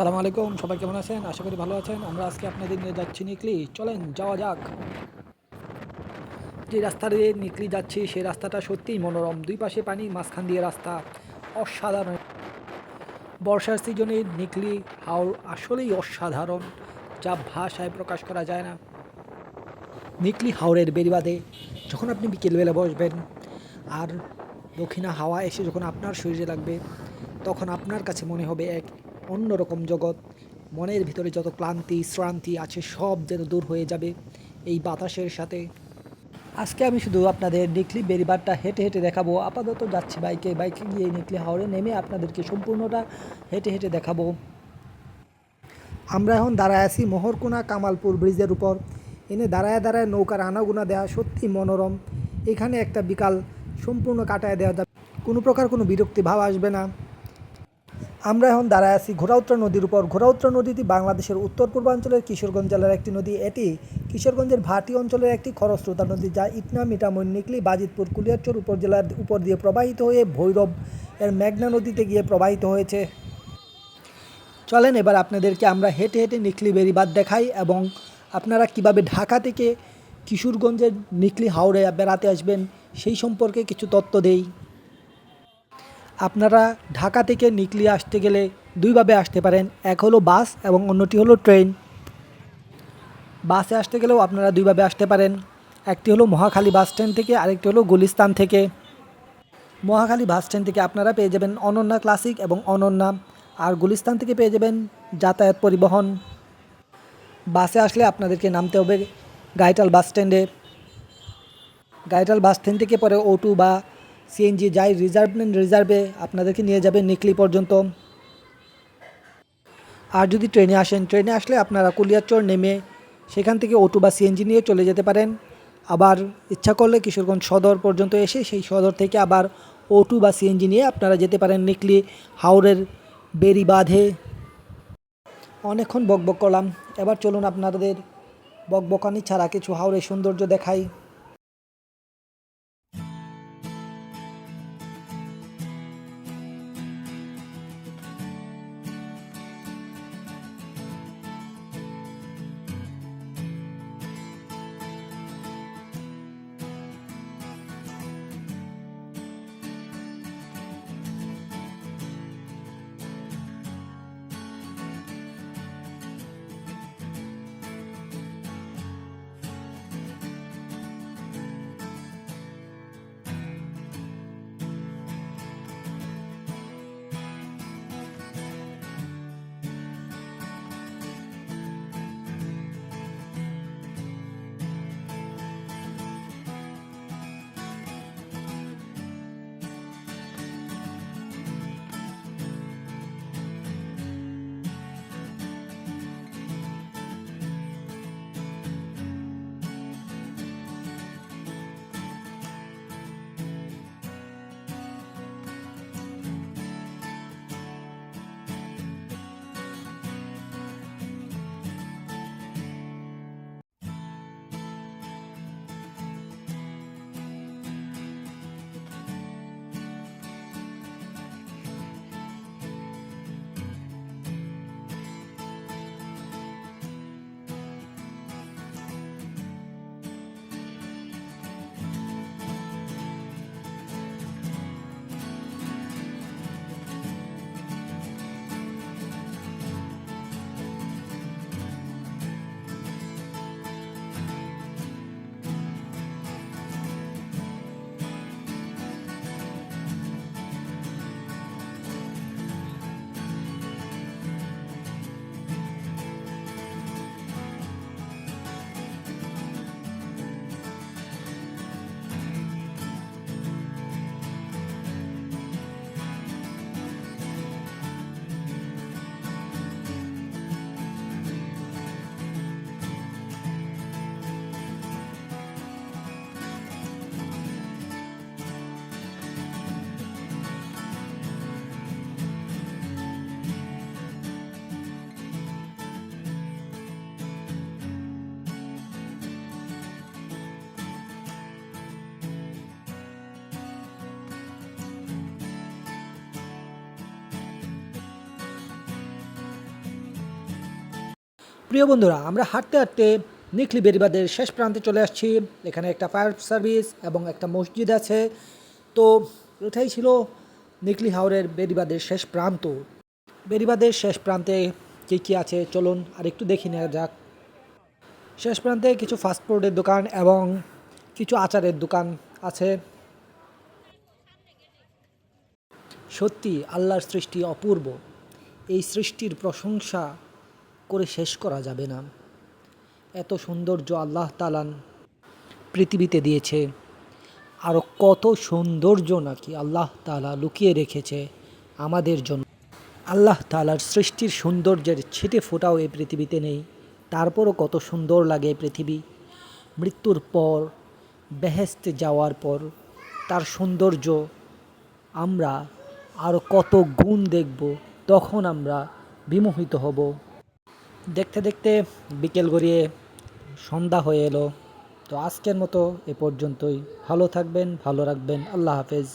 সালাম আলাইকুম, সবাই কেমন আছেন? আশা করি ভালো আছেন। আমরা আজকে আপনাদের নিয়ে যাচ্ছি নিকলি। চলেন, যাওয়া যাক। যে রাস্তা দিয়ে নিকলি যাচ্ছি, সেই রাস্তাটা সত্যিই মনোরম। দুই পাশে পানি, মাঝখান দিয়ে রাস্তা। অসাধারণ। বর্ষার সিজনে নিকলি হাওড় আসলেই অসাধারণ, যা ভাষায় প্রকাশ করা যায় না। নিকলি হাওড়ের বেরিবাদে যখন আপনি বিকেলবেলা বসবেন আর দক্ষিণা হাওয়া এসে যখন আপনার শরীরে লাগবে, তখন আপনার কাছে মনে হবে এক অন্যরকম জগৎ। মনের ভিতরে যত ক্লান্তি, শ্রান্তি আছে, সব যেন দূর হয়ে যাবে এই বাতাসের সাথে। আজকে আমি শুধু আপনাদের নিকলি বেরিবারটা হেঁটে হেঁটে দেখাবো। আপাতত যাচ্ছি বাইকে। বাইকে গিয়ে নিকলি হাওড়ে নেমে আপনাদেরকে সম্পূর্ণটা হেঁটে হেঁটে দেখাবো। আমরা এখন দাঁড়ায় আছি মোহরকুনা কামালপুর ব্রিজের উপর। এনে দাঁড়ায় দাঁড়ায় নৌকার আনাগুনা দেওয়া সত্যি মনোরম। এখানে একটা বিকাল সম্পূর্ণ কাটায় দেওয়া যাবে। কোনো প্রকার কোনো বিরক্তি ভাব আসবে না। আমরা এখন দাঁড়ায় আছি ঘোড়াউত্রা নদীর উপর। ঘোড়াউত্রা নদীটি বাংলাদেশের উত্তর পূর্বাঞ্চলের কিশোরগঞ্জ জেলার একটি নদী। এটি কিশোরগঞ্জের ভাটি অঞ্চলের একটি খরস্রোতা নদী যা ইটনা মিঠামইন নিকলি, বাজিতপুর, কুলিয়ারচর উপজেলার উপর দিয়ে প্রবাহিত হয়ে ভৈরব এর মেঘনা নদীতে গিয়ে প্রবাহিত হয়েছে। চলেন এবার আপনাদেরকে আমরা হেঁটে হেঁটে নিকলি বেরিবাদ দেখাই এবং আপনারা কীভাবে ঢাকা থেকে কিশোরগঞ্জের নিকলি হাওড়ে বেড়াতে আসবেন সেই সম্পর্কে কিছু তথ্য দেই। আপনারা ঢাকা থেকে নিকলি আসতে গেলে দুইভাবে আসতে পারেন। এক হলো বাস এবং অন্যটি হলো ট্রেন। বাসে আসতে গেলেও আপনারা দুইভাবে আসতে পারেন। একটি হলো মহাখালী বাস স্ট্যান্ড থেকে, আরেকটি হলো গুলিস্তান থেকে। মহাখালী বাস স্ট্যান্ড থেকে আপনারা পেয়ে যাবেন অনন্যা ক্লাসিক এবং অনন্যা। আর গুলিস্তান থেকে পেয়ে যাবেন যাতায়াত পরিবহন। বাসে আসলে আপনাদেরকে নামতে হবে গাইটাল বাস স্ট্যান্ডে। গাইটাল বাস স্ট্যান্ড থেকে পরে ওটু বা সিএনজি যাই রিজার্ভ নেন, রিজার্ভে আপনাদেরকে নিয়ে যাবে নিকলি পর্যন্ত। আর যদি ট্রেনে আসেন, ট্রেনে আসলে আপনারা কুলিয়ারচর নেমে সেখান থেকে অটো বা সিএনজি নিয়ে চলে যেতে পারেন। আবার ইচ্ছা করলে কিশোরগঞ্জ সদর পর্যন্ত এসে সেই সদর থেকে আবার অটো বা সিএনজি নিয়ে আপনারা যেতে পারেন নিকলি হাওড়ের বেরি বাঁধে। অনেকক্ষণ বকবক করলাম। এবার চলুন আপনাদের বকবকানি ছাড়া কিছু হাওড়ের সৌন্দর্য দেখাই। প্রিয় বন্ধুরা, আমরা হাঁটতে হাঁটতে নিকলি বেরিবাদের শেষ প্রান্তে চলে আসছি। এখানে একটা ফায়ার সার্ভিস এবং একটা মসজিদ আছে। তো এটাই ছিল নিকলি হাওরের বেরিবাদের শেষ প্রান্ত। বেরিবাদের শেষ প্রান্তে কী কী আছে চলুন আর একটু দেখি নেওয়া যাক। শেষ প্রান্তে কিছু ফাস্টফুডের দোকান এবং কিছু আচারের দোকান আছে। সত্যি, আল্লাহর সৃষ্টি অপূর্ব। এই সৃষ্টির প্রশংসা করে শেষ করা যাবে না। এত সৌন্দর্য আল্লাহ তালান পৃথিবীতে দিয়েছে। আরও কত সৌন্দর্য নাকি আল্লাহ তালা লুকিয়ে রেখেছে আমাদের জন্য। আল্লাহ তালার সৃষ্টির সৌন্দর্যের ছিটে ফোটাও এই পৃথিবীতে নেই। তারপরও কত সুন্দর লাগে এই পৃথিবী। মৃত্যুর পর বেহেস্তে যাওয়ার পর, তার সৌন্দর্য আমরা আরও কত গুণ দেখব, তখন আমরা বিমোহিত হব। দেখতে দেখতে বিকেল গড়িয়ে সন্ধ্যা হয়ে এলো। তো আজকের মতো এ পর্যন্তই। ভালো থাকবেন, ভালো রাখবেন। আল্লাহ হাফেজ।